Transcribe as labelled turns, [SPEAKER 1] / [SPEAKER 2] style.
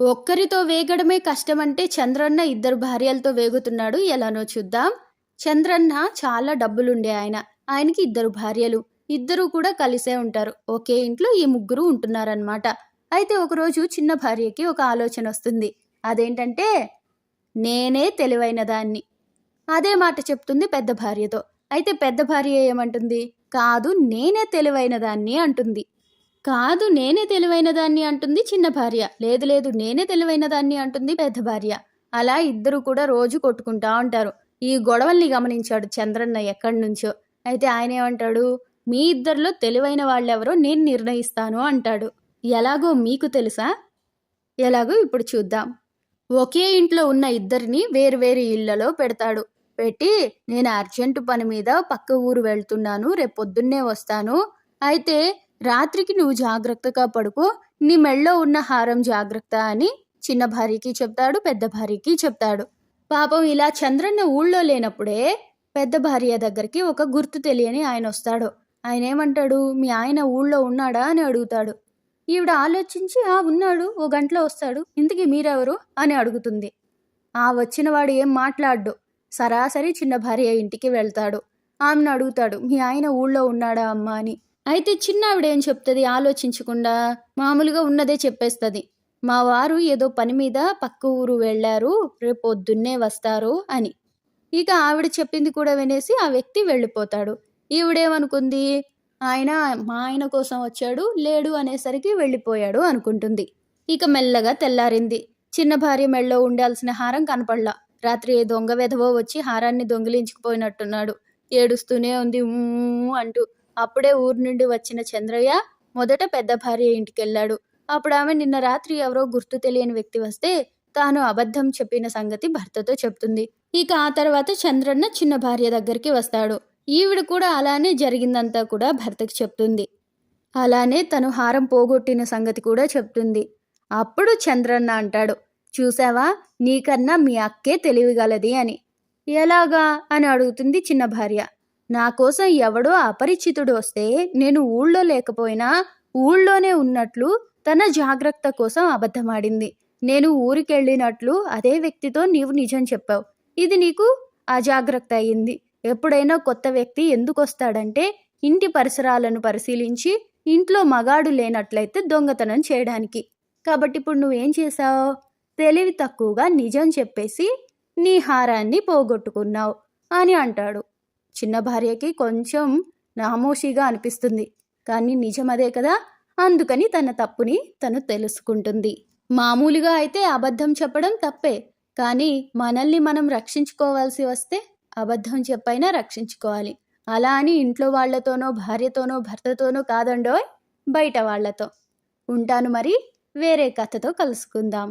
[SPEAKER 1] ఒక్కరితో వేగడమే కష్టమంటే చంద్రన్న ఇద్దరు భార్యలతో వేగుతున్నాడు. ఎలానో చూద్దాం. చంద్రన్న చాలా డబ్బులుండే ఆయన. ఆయనకి ఇద్దరు భార్యలు. ఇద్దరూ కూడా కలిసే ఉంటారు. ఒకే ఇంట్లో ఈ ముగ్గురు ఉంటున్నారనమాట అయితే ఒకరోజు చిన్న భార్యకి ఒక ఆలోచన వస్తుంది. అదేంటంటే నేనే తెలివైన దాన్ని. అదే మాట చెప్తుంది పెద్ద భార్యతో. అయితే పెద్ద భార్య ఏమంటుంది? కాదు నేనే తెలివైన దాన్ని అంటుంది. కాదు నేనే తెలివైన దాన్ని అంటుంది చిన్న భార్య. లేదు లేదు నేనే తెలివైన దాన్ని అంటుంది పెద్ద భార్య. అలా ఇద్దరు కూడా రోజు కొట్టుకుంటా ఉంటారు. ఈ గొడవల్ని గమనించాడు చంద్రన్న ఎక్కడి నుంచో అయితే ఆయన ఏమంటాడు? మీ ఇద్దరిలో తెలివైన వాళ్ళెవరో నేను నిర్ణయిస్తాను అంటాడు. ఎలాగో మీకు తెలుసా? ఎలాగో ఇప్పుడు చూద్దాం. ఒకే ఇంట్లో ఉన్న ఇద్దరిని వేరువేరు ఇళ్ళలో పెడతాడు. పెట్టి నేను అర్జెంటు పని మీద పక్క ఊరు వెళ్తున్నాను రేపు పొద్దున్నే వస్తాను. అయితే రాత్రికి నువ్వు జాగ్రత్తగా పడుకో నీ మెళ్ళో ఉన్న హారం జాగ్రత్త అని చిన్న భార్యకి చెప్తాడు పెద్ద భార్యకి చెప్తాడు. పాపం ఇలా చంద్రన్న ఊళ్ళో లేనప్పుడే పెద్ద భార్య దగ్గరికి ఒక గుర్తు తెలియని ఆయన వస్తాడు. ఆయన ఏమంటాడు మీ ఆయన ఊళ్ళో ఉన్నాడా? అని అడుగుతాడు. ఈవిడ ఆలోచించి ఆ ఉన్నాడు ఓ గంటలో వస్తాడు. ఇంతకీ మీరెవరు? అని అడుగుతుంది. ఆ వచ్చినవాడు ఏం మాట్లాడ్డు? సరాసరి చిన్న భార్య ఇంటికి వెళ్తాడు. ఆమెను అడుగుతాడు మీ ఆయన ఊళ్ళో ఉన్నాడా అమ్మా? అని. అయితే చిన్నావిడ ఏం చెప్తుంది? ఆలోచించకుండా మామూలుగా ఉన్నదే చెప్పేస్తుంది. మా వారు ఏదో పని మీద పక్క ఊరు వెళ్ళారు రేపు పొద్దున్నే వస్తారు అని. ఇక ఆవిడ చెప్పింది కూడా వినేసి ఆ వ్యక్తి వెళ్ళిపోతాడు. ఈవిడేమనుకుంది? ఆయన మా ఆయన కోసం వచ్చాడు లేడు అనేసరికి వెళ్ళిపోయాడు అనుకుంటుంది. ఇక మెల్లగా తెల్లారింది. చిన్న భార్య మెళ్ళో ఉండాల్సిన హారం కనపడలా. రాత్రి ఏ దొంగ వెధవో వచ్చి హారాన్ని దొంగిలించుకుపోయినట్టున్నాడు. ఏడుస్తూనే ఉంది అంటూ అప్పుడే ఊరు నుండి వచ్చిన చంద్రయ్య మొదట పెద్ద భార్య ఇంటికెళ్ళాడు. అప్పుడు ఆమె నిన్న రాత్రి ఎవరో గుర్తు తెలియని వ్యక్తి వస్తే తాను అబద్ధం చెప్పిన సంగతి భర్తతో చెప్తుంది. ఇక ఆ తర్వాత చంద్రన్న చిన్న భార్య దగ్గరికి వస్తాడు. ఈవిడ కూడా అలానే జరిగిందంతా కూడా భర్తకి చెప్తుంది. అలానే తను హారం పోగొట్టిన సంగతి కూడా చెప్తుంది. అప్పుడు చంద్రన్న అంటాడు చూసావా నీకన్నా మీ అక్కే తెలివిగలది అని. ఎలాగా? అని అడుగుతుంది చిన్న భార్య. నా కోసం ఎవడో అపరిచితుడు వస్తే నేను ఊళ్ళో లేకపోయినా ఊళ్ళోనే ఉన్నట్లు తన జాగ్రత్త కోసం అబద్ధమాడింది. నేను ఊరికెళ్ళినట్లు అదే వ్యక్తితో నీవు నిజం చెప్పావు. ఇది నీకు అజాగ్రత్త అయింది. ఎప్పుడైనా కొత్త వ్యక్తి ఎందుకు వస్తాడంటే ఇంటి పరిసరాలను పరిశీలించి ఇంట్లో మగాడు లేనట్లయితే దొంగతనం చేయడానికి. కాబట్టి ఇప్పుడు నువ్వేం చేశావు? తెలివి తక్కువగా నిజం చెప్పేసి నీ హారాన్ని పోగొట్టుకున్నావు అని అంటాడు. చిన్న భార్యకి కొంచెం నామోషిగా అనిపిస్తుంది. కానీ నిజం అదే కదా? అందుకని తన తప్పుని తను తెలుసుకుంటుంది. మామూలుగా అయితే అబద్ధం చెప్పడం తప్పే. కానీ మనల్ని మనం రక్షించుకోవాల్సి వస్తే అబద్ధం చెప్పైనా రక్షించుకోవాలి. అలా అని ఇంట్లో వాళ్ళతోనో భార్యతోనో భర్తతోనో కాదండోయ్ బయట వాళ్ళతో ఉంటాను మరి వేరే కథతో కలుసుకుందాం.